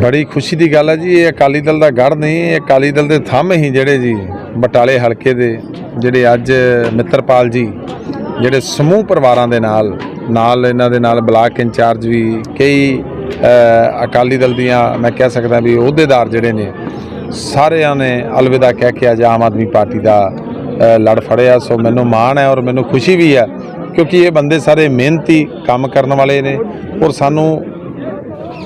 ਬੜੀ ਖੁਸ਼ੀ ਦੀ ਗੱਲ ਹੈ ਜੀ, ਇਹ ਅਕਾਲੀ ਦਲ ਦਾ ਗੜ ਨਹੀਂ, ਇਹ ਅਕਾਲੀ ਦਲ ਦੇ ਥੰਮ ਹੀ ਜਿਹੜੇ ਜੀ, ਬਟਾਲੇ ਹਲਕੇ ਦੇ ਜਿਹੜੇ ਅੱਜ ਮਿੱਤਰਪਾਲ ਜੀ, ਜਿਹੜੇ ਸਮੂਹ ਪਰਿਵਾਰਾਂ ਦੇ ਨਾਲ ਨਾਲ ਇਹਨਾਂ ਦੇ ਨਾਲ ਬਲਾਕ ਇੰਚਾਰਜ ਵੀ, ਕਈ ਅਕਾਲੀ ਦਲ ਦੀਆਂ, ਮੈਂ ਕਹਿ ਸਕਦਾ ਵੀ ਅਹੁਦੇਦਾਰ ਜਿਹੜੇ ਨੇ, ਸਾਰਿਆਂ ਨੇ ਅਲਵਿਦਾ ਕਹਿ ਕੇ ਅੱਜ ਆਮ ਆਦਮੀ ਪਾਰਟੀ ਦਾ ਲੜ ਫੜਿਆ। ਸੋ ਮੈਨੂੰ ਮਾਣ ਹੈ ਔਰ ਮੈਨੂੰ ਖੁਸ਼ੀ ਵੀ ਹੈ, ਕਿਉਂਕਿ ਇਹ ਬੰਦੇ ਸਾਰੇ ਮਿਹਨਤੀ ਕੰਮ ਕਰਨ ਵਾਲੇ ਨੇ ਔਰ ਸਾਨੂੰ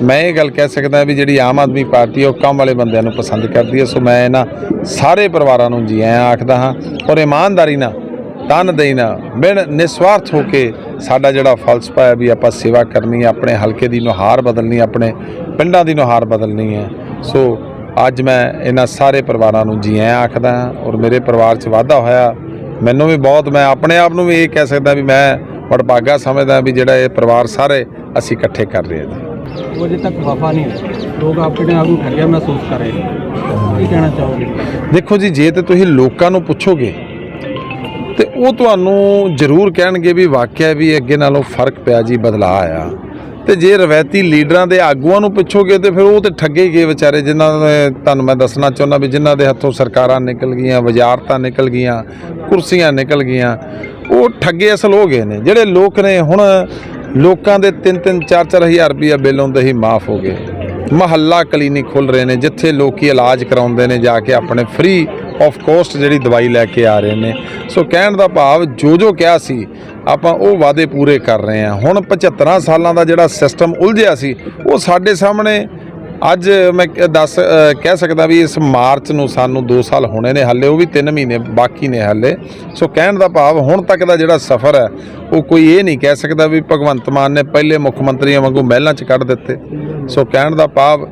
ਮੈਂ ਇਹ ਗੱਲ ਕਹਿ ਸਕਦਾ ਵੀ ਜਿਹੜੀ ਆਮ ਆਦਮੀ ਪਾਰਟੀ ਹੈ ਉਹ ਕੰਮ ਵਾਲੇ ਬੰਦਿਆਂ ਨੂੰ ਪਸੰਦ ਕਰਦੀ ਹੈ ਸੋ ਮੈਂ ਇਹਨਾਂ ਸਾਰੇ ਪਰਿਵਾਰਾਂ ਨੂੰ ਜੀ ਆਇਆਂ ਆਖਦਾ ਹਾਂ, ਔਰ ਇਮਾਨਦਾਰੀ ਨਾਲ, ਤਨ ਦੇਣਾ ਬਿਨ ਨਿਸਵਾਰਥ ਹੋ ਕੇ ਸਾਡਾ ਜਿਹੜਾ ਫਲਸਫਾ ਹੈ ਵੀ ਆਪਾਂ ਸੇਵਾ ਕਰਨੀ ਹੈ, ਆਪਣੇ ਹਲਕੇ ਦੀ ਨੁਹਾਰ ਬਦਲਣੀ ਆਪਣੇ ਪਿੰਡਾਂ ਦੀ ਨੁਹਾਰ ਬਦਲਣੀ ਹੈ। ਸੋ ਅੱਜ ਮੈਂ ਇਹਨਾਂ ਸਾਰੇ ਪਰਿਵਾਰਾਂ ਨੂੰ ਜੀ ਆਇਆਂ ਆਖਦਾ ਹਾਂ, ਔਰ ਮੇਰੇ ਪਰਿਵਾਰ 'ਚ ਵਾਧਾ ਹੋਇਆ। ਮੈਨੂੰ ਵੀ ਬਹੁਤ, ਮੈਂ ਆਪਣੇ ਆਪ ਨੂੰ ਵੀ ਇਹ ਕਹਿ ਸਕਦਾ ਵੀ ਮੈਂ ਵਡਭਾਗਾ ਸਮਝਦਾ ਵੀ ਜਿਹੜਾ ਇਹ ਪਰਿਵਾਰ ਸਾਰੇ ਅਸੀਂ ਇਕੱਠੇ ਕਰ ਰਹੇ ਹਾਂ। वो अभी तक वफा नहीं हुई लोग अपने आप को ठगिया महसूस कर रहे हैं ਕੀ ਕਹਿਣਾ ਚਾਹੋਗੇ ਦੇਖੋ ਜੀ ਜੇ ਤੇ ਤੁਸੀਂ ਲੋਕਾਂ ਨੂੰ ਪੁੱਛੋਗੇ ਤੇ ਉਹ ਤੁਹਾਨੂੰ ਜ਼ਰੂਰ ਕਹਿਣਗੇ ਵੀ ਵਾਕਿਆ ਵੀ ਅੱਗੇ ਨਾਲੋਂ ਫਰਕ ਪਿਆ ਜੀ ਬਦਲਾਅ ਆਇਆ ਤੇ ਜੇ ਰਵਾਇਤੀ ਲੀਡਰਾਂ ਦੇ ਆਗੂਆਂ ਨੂੰ ਪੁੱਛੋਗੇ ਤੇ ਫਿਰ ਉਹ ਤੇ ਠੱਗੇ ਹੀ ਗਏ ਵਿਚਾਰੇ ਜਿਨ੍ਹਾਂ ਦੇ ਤੁਹਾਨੂੰ ਮੈਂ ਦੱਸਣਾ ਚਾਹੁੰਦਾ ਵੀ ਜਿਨ੍ਹਾਂ ਦੇ ਹੱਥੋਂ ਸਰਕਾਰਾਂ ਨਿਕਲ ਗਈਆਂ ਵਜ਼ਾਰਤਾਂ ਨਿਕਲ ਗਈਆਂ ਕੁਰਸੀਆਂ ਨਿਕਲ ਗਈਆਂ ਉਹ ਠੱਗੇ ਅਸਲ ਹੋ ਗਏ ਨੇ ਜਿਹੜੇ ਲੋਕ ਨੇ ਹੁਣ ਲੋਕਾਂ ਦੇ 3-3 4-4 ਹਜ਼ਾਰ ਰੁਪਇਆ ਬਿੱਲ ਆਉਂਦੇ ਹੀ ਮਾਫ ਹੋ ਗਏ। ਮਹੱਲਾ ਕਲੀਨਿਕ ਖੁੱਲ ਰਹੇ ਨੇ, ਜਿੱਥੇ ਲੋਕੀ ਇਲਾਜ ਕਰਾਉਂਦੇ ਨੇ, ਜਾ ਕੇ ਆਪਣੇ ਫ੍ਰੀ ਆਫ ਕੋਸਟ ਜਿਹੜੀ ਦਵਾਈ ਲੈ ਕੇ ਆ ਰਹੇ ਨੇ। ਸੋ ਕਹਿਣ ਦਾ ਭਾਵ ਜੋ ਜੋ ਕਿਹਾ ਸੀ, ਆਪਾਂ ਉਹ ਵਾਅਦੇ ਪੂਰੇ ਕਰ ਰਹੇ ਹਾਂ। ਹੁਣ 75 ਸਾਲਾਂ ਦਾ ਜਿਹੜਾ ਸਿਸਟਮ ਉਲਝਿਆ ਸੀ, ਉਹ ਸਾਡੇ ਸਾਹਮਣੇ ਅੱਜ ਮੈਂ ਦੱਸ ਕਹਿ ਸਕਦਾ ਵੀ ਇਸ ਮਾਰਚ ਨੂੰ ਸਾਨੂੰ 2 ਸਾਲ ਹੋਣੇ ਨੇ ਹਾਲੇ, ਉਹ ਵੀ 3 ਮਹੀਨੇ ਬਾਕੀ ਨੇ ਹਾਲੇ। ਸੋ ਕਹਿਣ ਦਾ ਭਾਵ ਹੁਣ ਤੱਕ ਦਾ ਜਿਹੜਾ ਸਫ਼ਰ ਹੈ, ਉਹ ਕੋਈ ਇਹ ਨਹੀਂ ਕਹਿ ਸਕਦਾ ਵੀ ਭਗਵੰਤ ਮਾਨ ਨੇ ਪਹਿਲੇ ਮੁੱਖ ਮੰਤਰੀਆਂ ਵਾਂਗੂ ਮਹਿਲਾਂ 'ਚ ਕੱਢ ਦਿੱਤੇ। ਸੋ ਕਹਿਣ ਦਾ ਭਾਵ,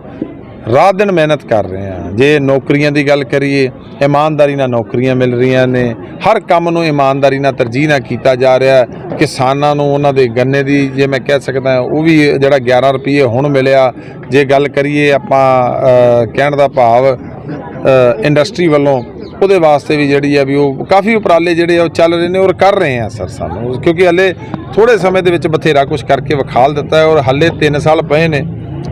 ਰਾਤ ਦਿਨ ਮਿਹਨਤ ਕਰ ਰਹੇ ਆ ਜੇ ਨੌਕਰੀਆਂ ਦੀ ਗੱਲ ਕਰੀਏ, ਇਮਾਨਦਾਰੀ ਨਾਲ ਨੌਕਰੀਆਂ ਮਿਲ ਰਹੀਆਂ ਨੇ। ਹਰ ਕੰਮ ਨੂੰ ਇਮਾਨਦਾਰੀ ਨਾਲ ਤਰਜੀਹ ਨਾਲ ਕੀਤਾ ਜਾ ਰਿਹਾ ਕਿਸਾਨਾਂ ਨੂੰ ਉਹਨਾਂ ਦੇ ਗੰਨੇ ਦੀ ਜੇ ਮੈਂ ਕਹਿ ਸਕਦਾ, ਉਹ ਵੀ ਜਿਹੜਾ 11 ਰੁਪਏ ਹੁਣ ਮਿਲਿਆ। ਜੇ ਗੱਲ ਕਰੀਏ ਆਪਾਂ ਕਹਿਣ ਦਾ ਭਾਵ ਇੰਡਸਟਰੀ ਵੱਲੋਂ, ਉਹਦੇ ਵਾਸਤੇ ਵੀ ਜਿਹੜੀ ਆ ਵੀ ਉਹ ਕਾਫੀ ਉਪਰਾਲੇ ਜਿਹੜੇ ਆ ਉਹ ਚੱਲ ਰਹੇ ਨੇ ਔਰ ਕਰ ਰਹੇ ਆ ਸਰ ਸਾਨੂੰ। ਕਿਉਂਕਿ ਹੱਲੇ ਥੋੜੇ ਸਮੇਂ ਦੇ ਵਿੱਚ ਬਥੇਰਾ ਕੁਝ ਕਰਕੇ ਵਿਖਾਲ ਦਿੱਤਾ ਹੈ ਔਰ ਹੱਲੇ 3 ਸਾਲ ਪਏ ਨੇ।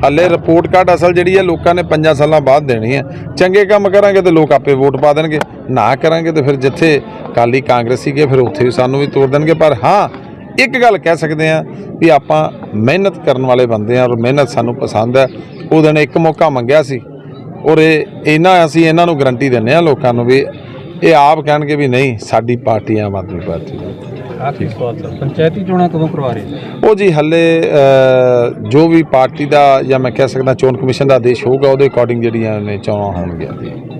ਹੱਲੇ ਰਿਪੋਰਟ ਕਾਰਡ ਅਸਲ ਜਿਹੜੀ ਹੈ ਲੋਕਾਂ ਨੇ 5 ਸਾਲਾਂ ਬਾਅਦ ਦੇਣੀ ਹੈ। ਚੰਗੇ ਕੰਮ ਕਰਾਂਗੇ ਤੇ ਲੋਕ ਆਪੇ ਵੋਟ ਪਾ ਦੇਣਗੇ। ਨਾ ਕਰਾਂਗੇ ਤੇ ਫਿਰ ਜਿੱਥੇ ਕਾਲੀ ਕਾਂਗਰਸੀ ਗਏ ਫਿਰ ਉੱਥੇ ਵੀ ਸਾਨੂੰ ਵੀ ਤੋੜ ਦੇਣਗੇ। ਪਰ ਹਾਂ, ਇੱਕ ਗੱਲ ਕਹਿ ਸਕਦੇ ਆ ਵੀ ਆਪਾਂ ਮਿਹਨਤ ਕਰਨ ਵਾਲੇ ਬੰਦੇ ਆ ਔਰ ਮਿਹਨਤ ਸਾਨੂੰ ਪਸੰਦ ਹੈ। ਉਹ ਦਿਨ ਇੱਕ ਮੌਕਾ ਮੰਗਿਆ ਸੀ ਔਰ ਇਹ ਇਹਨਾਂ ਅਸੀਂ ਇਹਨਾਂ ਨੂੰ ਗਰੰਟੀ ਦਿੰਨੇ ਆ ਲੋਕਾਂ ਨੂੰ ਵੀ ਇਹ ਆਪ ਕਹਿਣਗੇ ਵੀ ਨਹੀਂ, ਸਾਡੀ ਪਾਰਟੀ ਆਮ ਆਦਮੀ ਪਾਰਟੀ ਆਖਰੀ ਸਵਾਲ ਸਰ ਪੰਚਾਇਤੀ ਚੋਣਾਂ ਕਦੋਂ ਕਰਵਾ ਰਹੇ ਹੋ? ਉਹ ਜੀ ਹੱਲੇ ਅ, ਜੋ ਵੀ ਪਾਰਟੀ ਦਾ ਜਾਂ ਮੈਂ ਕਹਿ ਸਕਦਾ ਚੋਣ ਕਮਿਸ਼ਨ ਦਾ ਆਦੇਸ਼ ਹੋਊਗਾ ਉਹਦੇ ਅਕੋਰਡਿੰਗ ਜਿਹੜੀਆਂ ਨੇ ਚੋਣਾਂ ਹੋਣਗੀਆਂ ਜੀ।